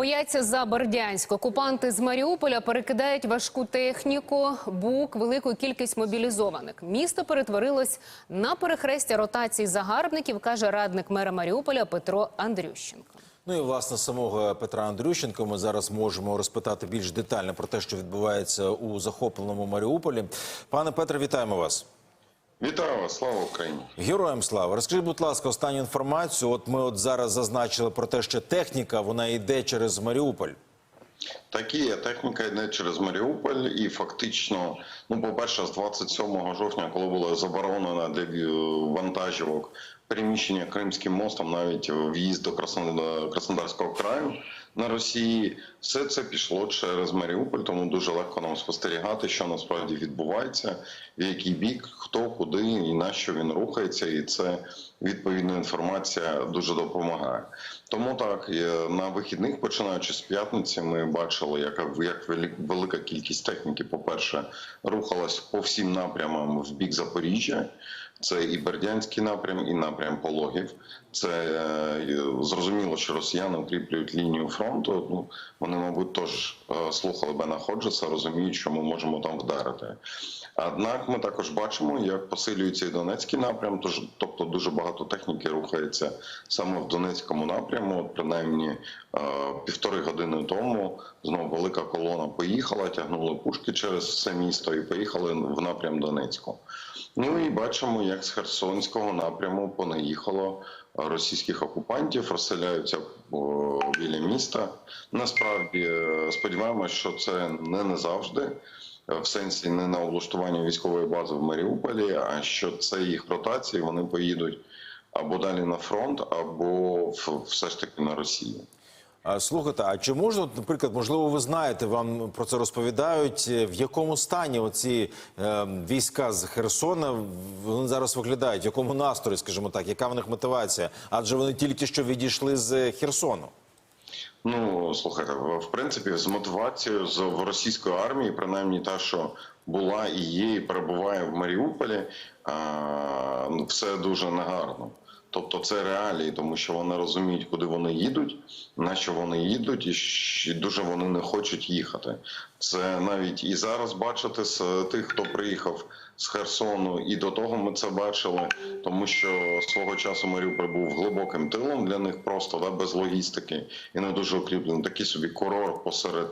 Бояться за Бердянськ. Окупанти з Маріуполя перекидають важку техніку, бук, велику кількість мобілізованих. Місто перетворилось на перехрестя ротацій загарбників, каже радник мера Маріуполя Петро Андрющенко. Ну і власне самого Петра Андрющенка ми зараз можемо розпитати більш детально про те, що відбувається у захопленому Маріуполі. Пане Петре, вітаємо вас. Вітаю вас, слава Україні. Героям слава. Розкажіть, будь ласка, останню інформацію. От ми от зараз зазначили про те, що техніка вона йде через Маріуполь. Так і є, техніка йде через Маріуполь, і фактично, ну, по-перше, з 27 жовтня, коли було заборонено для вантажівок переміщення Кримським мостом, навіть в'їзд до Красно- Краснодарського краю на Росії, все це пішло через Маріуполь, тому дуже легко нам спостерігати, що насправді відбувається, в який бік, хто, куди і на що він рухається, і це відповідна інформація дуже допомагає. Тому так е, на вихідних, починаючи з п'ятниці, ми бачили, яка як велика кількість техніки, по-перше, рухалась по всім напрямам в бік Запоріжжя. Це і Бердянський напрям, і напрям Пологів. Це е, зрозуміло, що росіяни укріплюють лінію фронту. Ну вони, мабуть, теж е, слухали Бена Ходжеса, розуміють, що ми можемо там вдарити. Однак ми також бачимо, як посилюється і Донецький напрям, тож тобто дуже багато техніки рухається саме в Донецькому напряму. От принаймні е, півтори години тому знову велика колона поїхала, тягнули пушки через все місто і поїхали в напрям Донецьку. Ну і бачимо, як з Херсонського напряму понаїхало російських окупантів, розселяються біля міста. Насправді е, сподіваємося, що це не назавжди. е, В сенсі не на облаштування військової бази в Маріуполі, а що це їх ротації, вони поїдуть або далі на фронт, або в- все ж таки на Росію. Слухайте, а чи можна, наприклад, можливо, ви знаєте, вам про це розповідають, е, в якому стані оці е, війська з Херсона вони зараз виглядають, в якому настрої, скажімо так, яка в них мотивація? Адже вони тільки що відійшли з Херсону. Ну слухайте, в принципі, з мотивацією з в російської армії, принаймні та, що була і є, і перебуває в Маріуполі, а, ну, все дуже негарно. Тобто це реалії, тому що вони розуміють, куди вони їдуть, на що вони їдуть, і дуже вони не хочуть їхати. Це навіть і зараз бачити з тих, хто приїхав з Херсону, і до того ми це бачили, тому що свого часу Маріуполь був глибоким тилом для них, просто да, без логістики і не дуже укріплений. Такий собі курорт посеред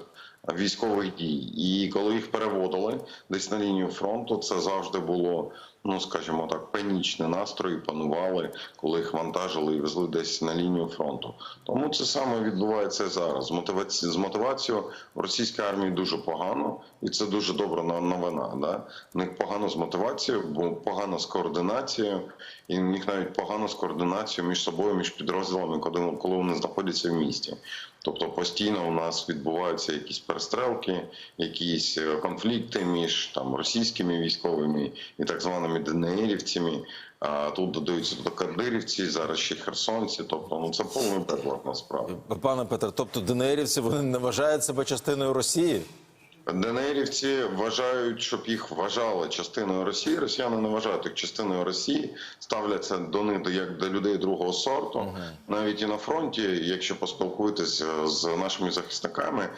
військових дій. І коли їх переводили десь на лінію фронту, це завжди було, ну скажімо так, панічні настрої панували, коли їх вантажили і везли десь на лінію фронту. Тому це саме відбувається зараз. З мотиваці... з мотивацією в російській армії дуже погано, і це дуже добра новина. Да? В них погано з мотивацією, бо погано з координацією, і в них навіть погано з координацією між собою, між підрозділами, коли, коли вони знаходяться в місті. Тобто постійно у нас відбуваються якісь перестрелки, якісь е, конфлікти між там російськими військовими і так званими ДНРівцями. А тут додаються до кадирівці, зараз ще херсонці. Тобто, ну це повний безлад насправді. Пане Петре, тобто ДНРівці вони не вважають себе частиною Росії? ДНРівці вважають, щоб їх вважали частиною Росії. Росіяни не вважають їх частиною Росії, ставляться до них як до людей другого сорту. Навіть і на фронті, якщо поспілкуєтесь з нашими захисниками,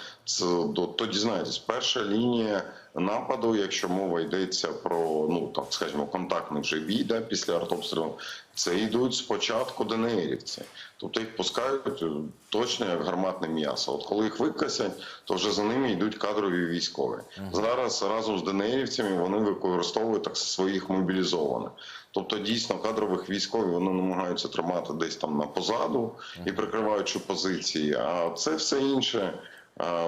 то дізнаєтесь, перша лінія нападу, якщо мова йдеться про ну так скажімо, контактний вже бій, да, після артобстрілу, це йдуть спочатку ДНРівці. Тобто їх пускають е, точно як гарматне м'ясо. От коли їх викосять, то вже за ними йдуть кадрові військові. Зараз разом з ДНРівцями вони використовують так своїх мобілізованих. Тобто дійсно кадрових військових вони намагаються тримати десь там на позаду і прикриваючи позиції. А це все інше.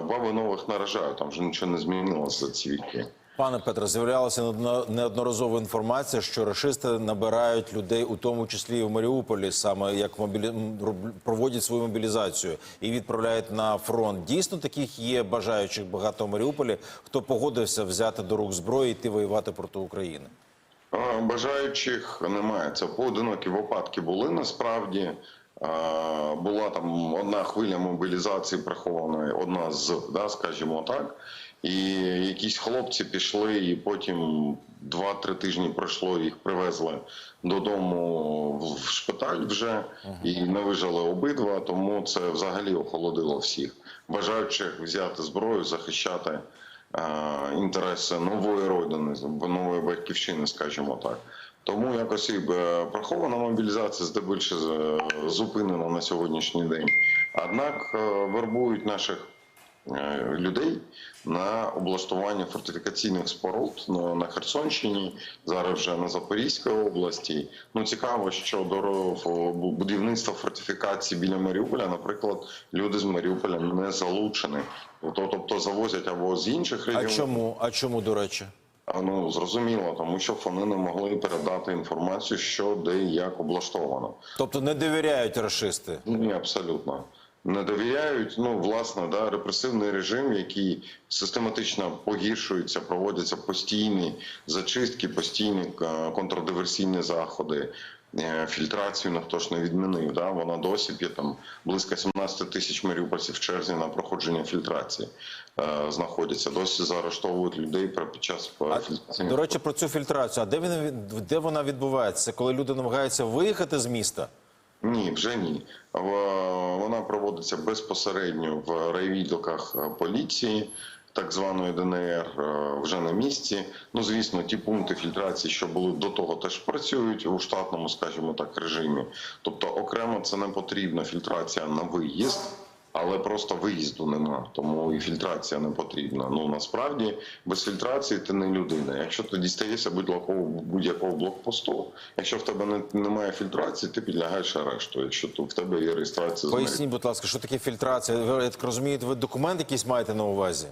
Баби нових наражають, там вже нічого не змінилося за ці віки. Пане Петре, з'являлася неодно- неодноразова інформація, що рашисти набирають людей, у тому числі і в Маріуполі, саме як мобілі... проводять свою мобілізацію і відправляють на фронт. Дійсно, таких є бажаючих багато в Маріуполі, хто погодився взяти до рук зброю і йти воювати проти України. Бажаючих немає. Це поодинокі випадки були насправді. Була там одна хвиля мобілізації прихованої, одна з, да, скажімо так. І якісь хлопці пішли, і потім 2-3 тижні пройшло, їх привезли додому в в шпиталь вже і не вижили обидва. Тому це взагалі охолодило всіх, бажаючих взяти зброю, захищати е, інтереси нової родини, нової батьківщини, скажімо так. Тому якось і е, мобілізація здебільше е, зупинена на сьогоднішній день. Однак е, вербують наших людей на облаштування фортифікаційних споруд на Херсонщині, зараз вже на Запорізькій області. Ну цікаво, що до будівництва фортифікації біля Маріуполя, наприклад, люди з Маріуполя не залучені. Тобто, завозять або з інших А регіонів. чому? А чому, до речі? Ну зрозуміло, тому що вони не могли передати інформацію, що де і як облаштовано. Тобто не довіряють расисти? Ні, абсолютно. Не довіряють. Ну, власне, да, репресивний режим, який систематично погіршується, проводяться постійні зачистки, постійні е, контрдиверсійні заходи. Е, Фільтрацію ніхто ж не відмінив. Да? Вона досі є там близько 17 тисяч маріупольців в черзі на проходження фільтрації е, знаходяться. Досі заарештовують людей під час е, фільтрації. до речі, про цю фільтрацію. А де, він, де вона відбувається? Це коли люди намагаються виїхати з міста? Ні, вже ні. Вона проводиться безпосередньо в райвідділках е, поліції, так званої ДНР, е, вже на місці. Ну, звісно, ті пункти фільтрації, що були до того, теж працюють у штатному, скажімо так, режимі. Тобто, окремо це не потрібна фільтрація на виїзд. Але просто виїзду нема, тому і фільтрація не потрібна. Ну насправді без фільтрації ти не людина. Якщо ти дістаєшся будь-якого блокпосту, якщо в тебе не, немає фільтрації, ти підлягаєш арешту. Якщо то в тебе є реєстрація Поясніть, будь ласка, що таке фільтрація? Ви, я так розумію, ви документ якийсь маєте на увазі?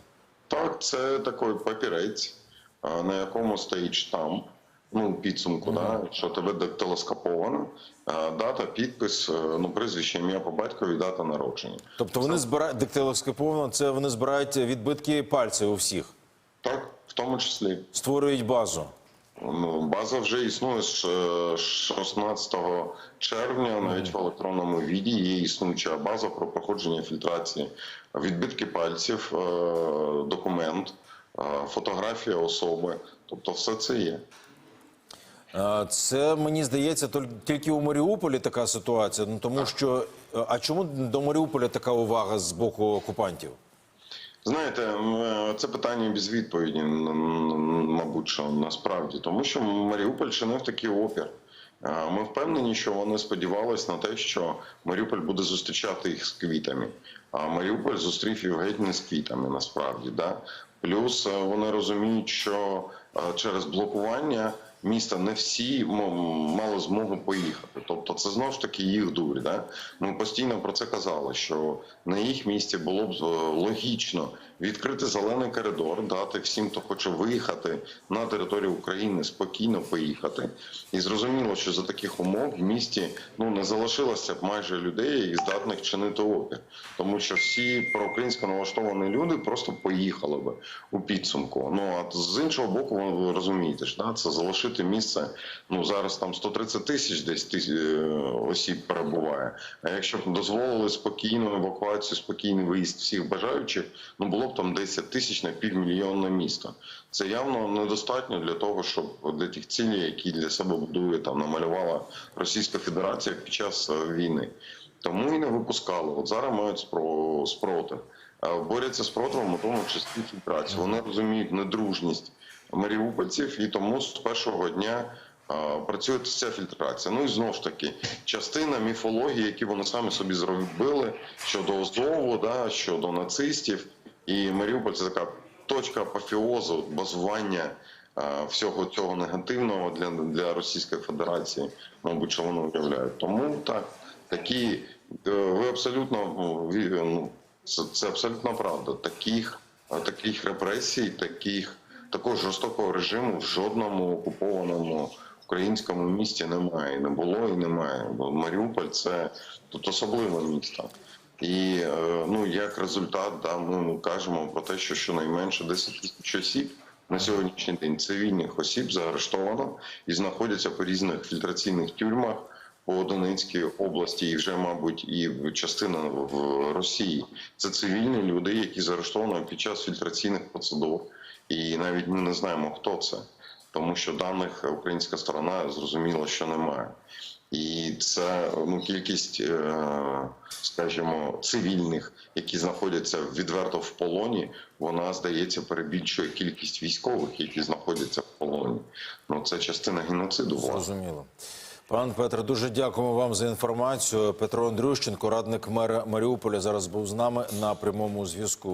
Так, це такий папірець, на якому стоїть штамп. Ну, підсумку, да, що тебе дактилоскоповано, дата, підпис, е, ну, прізвище, ім'я по батькові, дата народження. Тобто вони збирають дактилоскоповано, це вони збирають відбитки пальців у всіх, Так, в тому числі. створюють базу. Ну, база вже існує з е, 16 червня, навіть в електронному віді є існуюча база про проходження фільтрації. Відбитки пальців, е, документ, е, фотографія особи. Тобто все це є. Це мені здається тільки у Маріуполі така ситуація. Ну тому що е, а чому до Маріуполя така увага з боку окупантів? Знаєте, е, це питання без відповіді, мабуть, що насправді, тому що Маріуполь чинив такий опір. Е, Ми впевнені, що вони сподівалися на те, що Маріуполь буде зустрічати їх з квітами. А Маріуполь зустрів їх геть не з квітами, насправді. Да? Плюс е, вони розуміють, що через блокування міста не всі мали змогу поїхати. Тобто, це знову ж таки їх дурь. Да? Ми постійно про це казали, що на їх місці було б е, логічно відкрити зелений коридор, дати всім, хто хоче виїхати на територію України, спокійно поїхати. І зрозуміло, що за таких умов в місті ну не залишилося б майже людей, здатних чинити опір, тому що всі проукраїнсько налаштовані люди просто поїхали би у підсумку. Ну а з іншого боку, ви розумієте ж, да, це залишити місце. Ну зараз там 130 тисяч десь тис- е, осіб перебуває. А якщо б дозволили спокійну евакуацію, спокійний виїзд всіх бажаючих, ну було б там 10 тисяч на півмільйонне місто. Це явно недостатньо для того, щоб для тих цілей, які для себе будує там намалювала Російська Федерація під час е, війни. Тому і не випускали. От зараз мають спро- спротив. Е, Борються з спротивом у тому числі фільтрацію. Вони розуміють недружність маріупольців, і тому з першого дня працює ця фільтрація. Ну і знову ж таки, частина міфології, які вони самі собі зробили щодо Азову, да, щодо нацистів. І Маріуполь це така точка апофеозу, базування е, всього цього негативного для, для Російської Федерації, мабуть, що вони уявляють. Тому так, такі е, ви абсолютно ну, ну, це, це абсолютно правда. Таких, таких репресій, таких такого жорстокого режиму в жодному окупованому українському місті немає. Не було і немає. Бо Маріуполь це тут особливе місто. І е, ну як результат, да, ми кажемо про те, що щонайменше 10 тисяч осіб на сьогоднішній день цивільних осіб заарештовано і знаходяться по різних фільтраційних тюрмах по Донецькій області, і вже, мабуть, і частина в Росії. Це цивільні люди, які заарештовані під час фільтраційних процедур, і навіть ми не знаємо, хто це, тому що даних українська сторона зрозуміла, що немає. І це ну кількість, е, скажімо, цивільних, які знаходяться відверто в полоні, вона здається перебільшує кількість військових, які знаходяться в полоні. Ну це частина геноциду. Зрозуміло. Пан Петре, дуже дякуємо вам за інформацію. Петро Андрющенко, радник мера Маріуполя, зараз був з нами на прямому зв'язку.